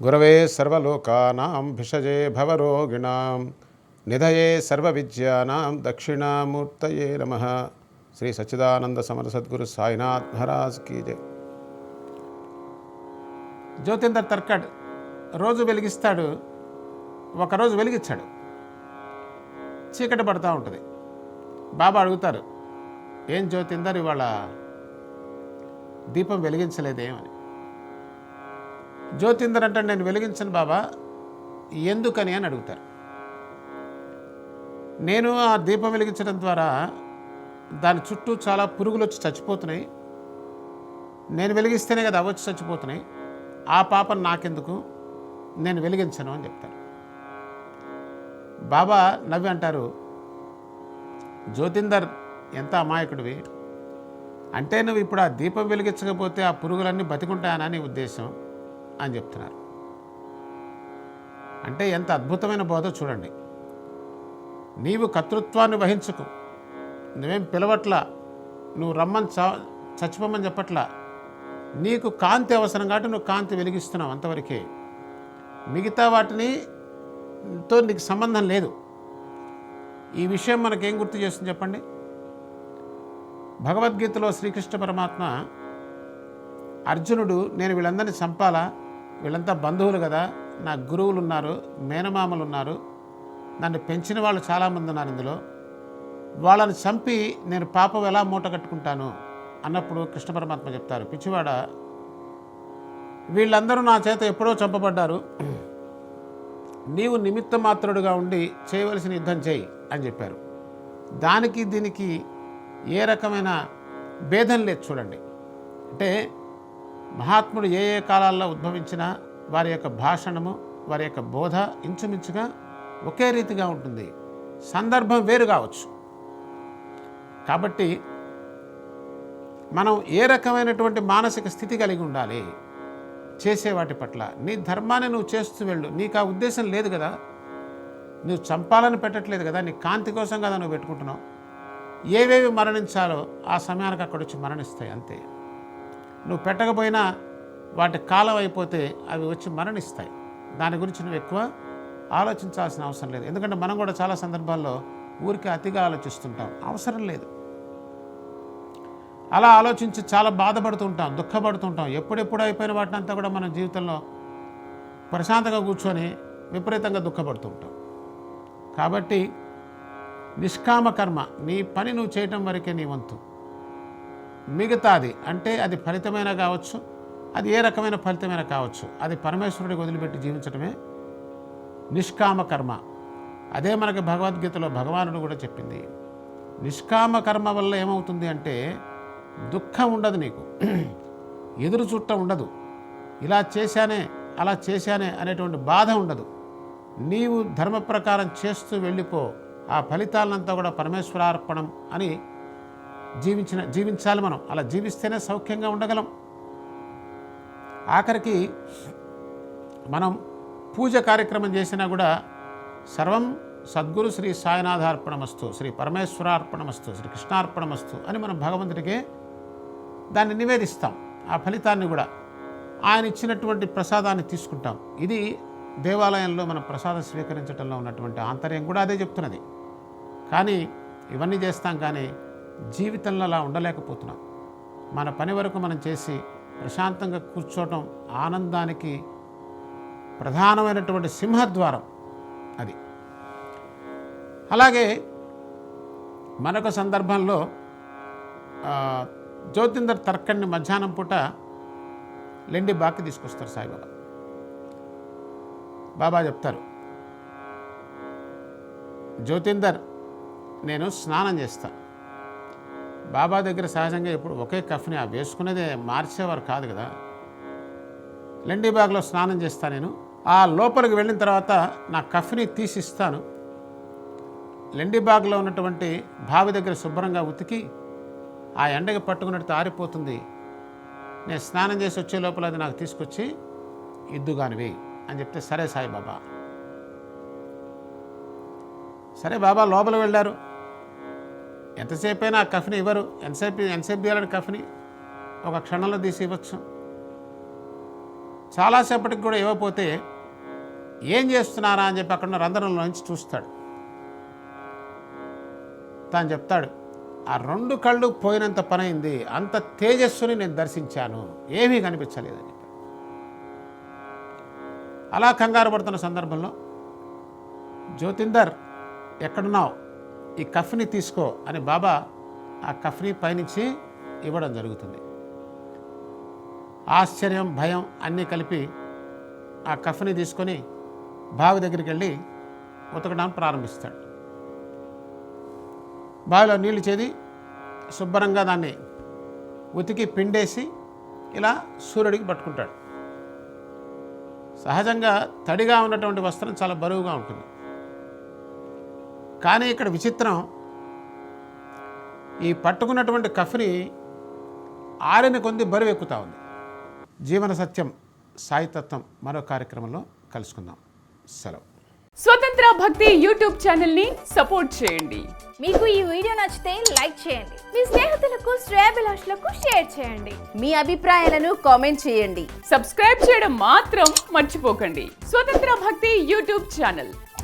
గురవే సర్వలోకానాం భిషజే భవరోగిణాం నిధయే సర్వవిద్యానాం దక్షిణామూర్తయే నమ. శ్రీ సచ్చిదానంద సమర సద్గురు సాయినాథ్ మహారాజ్ కీ జ్యోతిందర్ తర్కడ్ రోజు వెలిగిస్తాడు ఒకరోజు వెలిగించాడు చీకటి పడుతూ ఉంటుంది. బాబా అడుగుతారు ఏం జ్యోతిందర్ ఇవాళ దీపం వెలిగించలేదేమని? జ్యోతిందర్ అంటే నేను వెలిగించను బాబా ఎందుకని అని అడుగుతారు. నేను ఆ దీపం వెలిగించడం ద్వారా దాని చుట్టూ చాలా పురుగులు వచ్చి చచ్చిపోతున్నాయి. నేను వెలిగిస్తేనే కదా అవి వచ్చి చచ్చిపోతున్నాయి. ఆ పాపం నాకెందుకు? నేను వెలిగించను అని చెప్తారు. బాబా నవ్వి అంటారు జ్యోతిందర్ ఎంత అమాయకుడివి. అంటే నువ్వు ఇప్పుడు ఆ దీపం వెలిగించకపోతే ఆ పురుగులన్నీ బతికుంటాయనా నీ ఉద్దేశం. అని చెప్తున్నారు. అంటే ఎంత అద్భుతమైన బోధ చూడండి. నీవు కర్తృత్వాన్ని వహించుకు. నువ్వేం పిలవట్లా. నువ్వు రమ్మని చ చచ్చిపోమని చెప్పట్లా. నీకు కాంతి అవసరం కాబట్టి నువ్వు కాంతి వెలిగిస్తున్నావు అంతవరకే. మిగతా వాటిని తో నీకు సంబంధం లేదు. ఈ విషయం మనకేం గుర్తు చేస్తుంది చెప్పండి? భగవద్గీతలో శ్రీకృష్ణ పరమాత్మ అర్జునుడు నేను వీళ్ళందరినీ చంపాలా? వీళ్ళంతా బంధువులు కదా. నా గురువులు ఉన్నారు మేనమామలు ఉన్నారు నన్ను పెంచిన వాళ్ళు చాలామంది ఉన్నారు ఇందులో. వాళ్ళని చంపి నేను పాపం ఎలా మూట కట్టుకుంటాను అన్నప్పుడు కృష్ణ పరమాత్మ చెప్తారు. పిచ్చివాడ వీళ్ళందరూ నా చేత ఎప్పుడో చంపబడ్డారు. నీవు నిమిత్త మాత్రుడుగా ఉండి చేయవలసిన యుద్ధం చేయి అని చెప్పారు. దానికి దీనికి ఏ రకమైన భేదం లేదు చూడండి. అంటే మహాత్ముడు ఏ ఏ కాలాల్లో ఉద్భవించినా వారి యొక్క భాషణము వారి యొక్క బోధ ఇంచుమించుగా ఒకే రీతిగా ఉంటుంది. సందర్భం వేరు కావచ్చు. కాబట్టి మనం ఏ రకమైనటువంటి మానసిక స్థితి కలిగి ఉండాలి? చేసే వాటి పట్ల. నీ ధర్మాన్ని నువ్వు చేస్తూ వెళ్ళు. నీకు ఆ ఉద్దేశం లేదు కదా? నువ్వు చంపాలని పెట్టట్లేదు కదా? నీ కాంతి కోసం కదా నువ్వు పెట్టుకుంటున్నావు? ఏవేవి మరణించాలో ఆ సమయానికి అక్కడ వచ్చి మరణిస్తాయి అంతే. నువ్వు పెట్టకపోయినా వాటి కాలం అయిపోతే అవి వచ్చి మరణిస్తాయి. దాని గురించి నువ్వు ఎక్కువ ఆలోచించాల్సిన అవసరం లేదు. ఎందుకంటే మనం కూడా చాలా సందర్భాల్లో ఊరికి అతిగా ఆలోచిస్తుంటాం. అవసరం లేదు. అలా ఆలోచించి చాలా బాధపడుతుంటాం దుఃఖపడుతుంటాం ఎప్పుడెప్పుడు అయిపోయిన వాటిని అంతా కూడా మన జీవితంలో ప్రశాంతంగా కూర్చొని విపరీతంగా దుఃఖపడుతుంటాం కాబట్టి నిష్కామ కర్మ నీ పని నువ్వు చేయటం వరకే నీ వంతు. మిగతాది అంటే అది ఫలితమైన కావచ్చు అది ఏ రకమైన ఫలితమైన కావచ్చు అది పరమేశ్వరుడికి వదిలిపెట్టి జీవించడమే నిష్కామ కర్మ. అదే మనకి భగవద్గీతలో భగవానుడు కూడా చెప్పింది. నిష్కామ కర్మ వల్ల ఏమవుతుంది అంటే దుఃఖం ఉండదు నీకు. ఎదురు చుట్ట ఉండదు. ఇలా చేశానే అలా చేశానే అనేటువంటి బాధ ఉండదు. నీవు ధర్మ ప్రకారం చేస్తూ వెళ్ళిపో ఆ ఫలితాలంతా కూడా పరమేశ్వరార్పణం అని జీవించిన జీవించాలి మనం. అలా జీవిస్తేనే సౌఖ్యంగా ఉండగలం. ఆఖరికి మనం పూజ కార్యక్రమం చేసినా కూడా సర్వం సద్గురు శ్రీ సాయినాథార్పణమస్తు శ్రీ పరమేశ్వరార్పణమస్తు శ్రీ కృష్ణార్పణమస్తు అని మనం భగవంతుడికి దాన్ని నివేదిస్తాం. ఆ ఫలితాన్ని కూడా ఆయన ఇచ్చినటువంటి ప్రసాదాన్ని తీసుకుంటాం. ఇది దేవాలయంలో మనం ప్రసాదం స్వీకరించడంలో ఉన్నటువంటి ఆంతర్యం కూడా అదే చెప్తున్నది. కానీ ఇవన్నీ చేస్తాం కానీ జీవితంలో అలా ఉండలేకపోతున్నాం. మన పని వరకు మనం చేసి ప్రశాంతంగా కూర్చోవటం ఆనందానికి ప్రధానమైనటువంటి సింహద్వారం అది. అలాగే మరొక సందర్భంలో జ్యోతిందర్ తర్కణ్ణి మధ్యాహ్నం పూట లెండి బాకి తీసుకొస్తారు సాయిబాబా. బాబా చెప్తారు జ్యోతిందర్ నేను స్నానం చేస్తాను బాబా దగ్గర సహజంగా ఎప్పుడు ఒకే కఫ్ని ఆ వేసుకునేదే మార్చేవారు కాదు కదా. లెండి బ్యాగ్లో స్నానం చేస్తాను నేను. ఆ లోపలికి వెళ్ళిన తర్వాత నా కఫ్ని తీసిస్తాను. లెండి బాగ్లో ఉన్నటువంటి బావి దగ్గర శుభ్రంగా ఉతికి ఆ ఎండకి పట్టుకున్నట్టు ఆరిపోతుంది. నేను స్నానం చేసి వచ్చే లోపల అది నాకు తీసుకొచ్చి ఇద్దుగానివి అని చెప్తే సరే సాయిబాబా సరే బాబా లోపల వెళ్ళారు. ఎంతసేపు అయినా ఆ కఫ్ని ఇవ్వరు. ఎంతసేపు ఎంతసేపు తీయాలని కఫ్ని ఒక క్షణంలో తీసి ఇవ్వచ్చు. చాలాసేపటికి కూడా ఇవ్వకపోతే ఏం చేస్తున్నారా అని చెప్పి అక్కడ రంధ్రంలో నుంచి చూస్తాడు. తాను చెప్తాడు ఆ రెండు కళ్ళు పోయినంత పనైంది. అంత తేజస్సుని నేను దర్శించాను. ఏమీ కనిపించలేదని చెప్పి అలా కంగారు పడుతున్న సందర్భంలో జ్యోతిందర్ ఎక్కడున్నావు? ఈ కఫ్ని తీసుకో అని బాబా ఆ కఫ్ని పైనుంచి ఇవ్వడం జరుగుతుంది. ఆశ్చర్యం భయం అన్నీ కలిపి ఆ కఫ్ని తీసుకొని బావి దగ్గరికి వెళ్ళి ఉతకడం ప్రారంభిస్తాడు. బావిలో నీళ్ళు చేది శుభ్రంగా దాన్ని ఉతికి పిండేసి ఇలా సూర్యుడికి పట్టుకుంటాడు. సహజంగా తడిగా ఉన్నటువంటి వస్త్రం చాలా బరువుగా ఉంటుంది. కానీ ఇక్కడ విచిత్రం. ఈ పట్టుకున్నటువంటి కఫ్ని ఆరిన కొంది బరువు ఎక్కుతా ఉంది. జీవన సత్యం సాయితత్వం మరో కార్యక్రమంలో కలుసుకుందాం. సెలవు. స్వతంత్ర భక్తి యూట్యూబ్ ఛానల్ని సపోర్ట్ చేయండి. మీకు ఈ వీడియో నచ్చితే లైక్ చేయండి. మీ స్నేహితులకు శ్రేయభిలాషులకు షేర్ చేయండి. మీ అభిప్రాయాలను కామెంట్ చేయండి. సబ్స్క్రైబ్ చేయడం మాత్రం మర్చిపోకండి. Swatantra Bhakti YouTube channel.